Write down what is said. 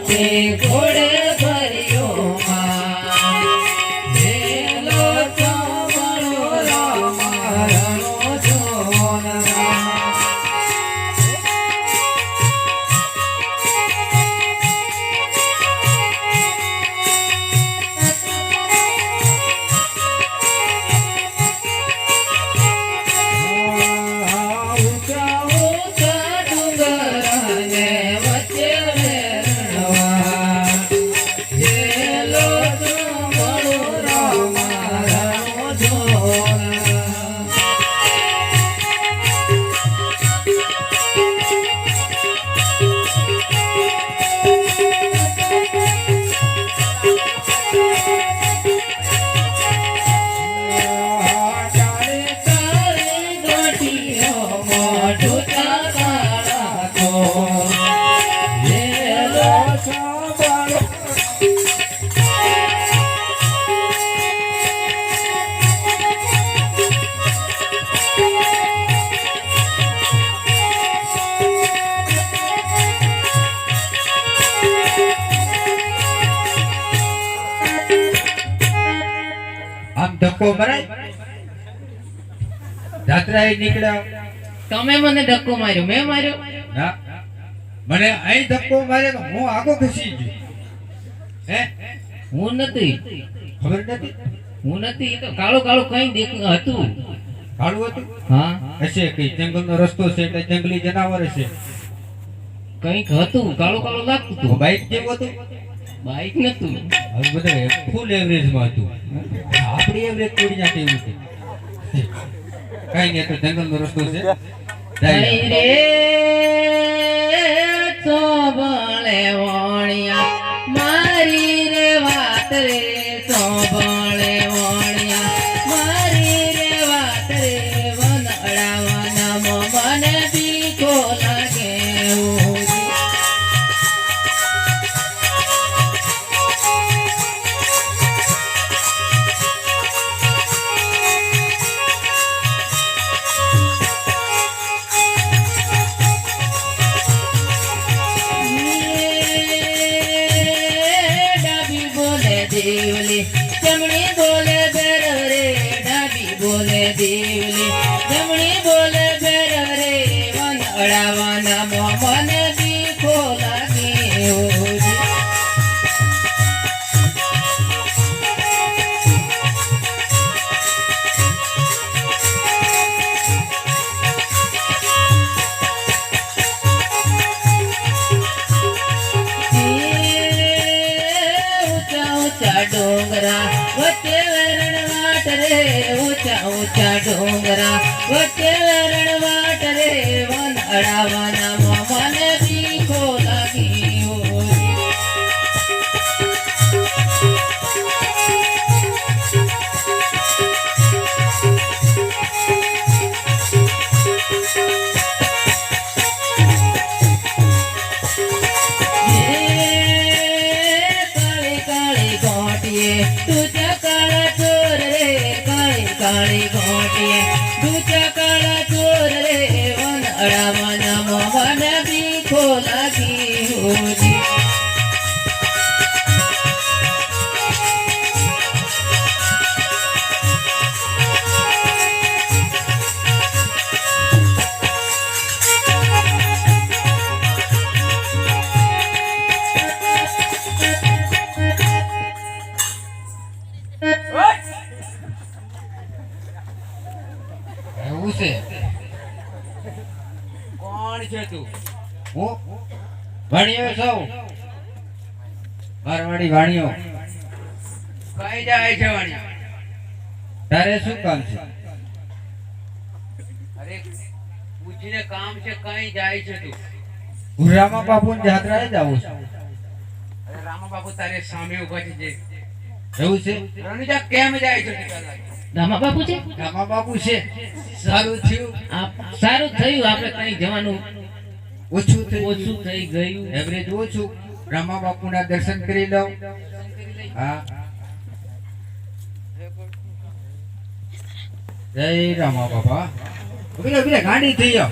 તે ઘોડે ધક્કો મરાય જાત્રા એ નીકળ્યા. તમે મને ધક્કો માર્યો મેં માર્યો. ના મને અહીં ધક્કો મારે તો હું આગો ખસી ગયો. હે? હું નથી. ખબર નથી? હું નથી એ તો કાળો કાળો કઈ દેખ હતું. કાળું હતું? હા. હશે કઈ જંગલનો રસ્તો છે એટલે જંગલી જનાવર હશે? કંઈક હતું કાળું કાળું લાગતું હતું. બાઈક જેવું હતું? બાઈક નતું હવે બધા ફૂલ એવરેજમાં હતું. આપણી એવરેજ તોડી નાખે એવું છે. કઈ નહીં તો જંગલનો રસ્તો છે. જાય. જમણી બોલે બેર રે ડાબી બોલે દેવલી রাবণ মন দিখো লাগিও तुझ्या काळात रे काळे काळे घोटे तुझ्या એવું છે? કોણ છે તું? હું? વાણિયો સૌ. મારવાડી વાણીઓ. કઈ જાય છે વાણિયો તારે શું કામ છે? અરે પૂછીને કામ છે કઈ જાય છે તું? રામા બાપુ જાત્રાએ જ આવું છું. અરે રામા બાપુ તારે સામે ઊભા છે એવું છે? રણુજા કેમ જાય છે રામા બાપુ છે? રામા બાપુ છે. સારું થયું. સારું થયું આપણે કઈ જવાનું ઓછું થયું ઓછું થઈ ગયું. એવરેજ ઓછું. રામા બાપુના દર્શન કરી લઉં. હા. જય રામા બાપા. ઊભી ઊભી ગાંડી થઈ જાઓ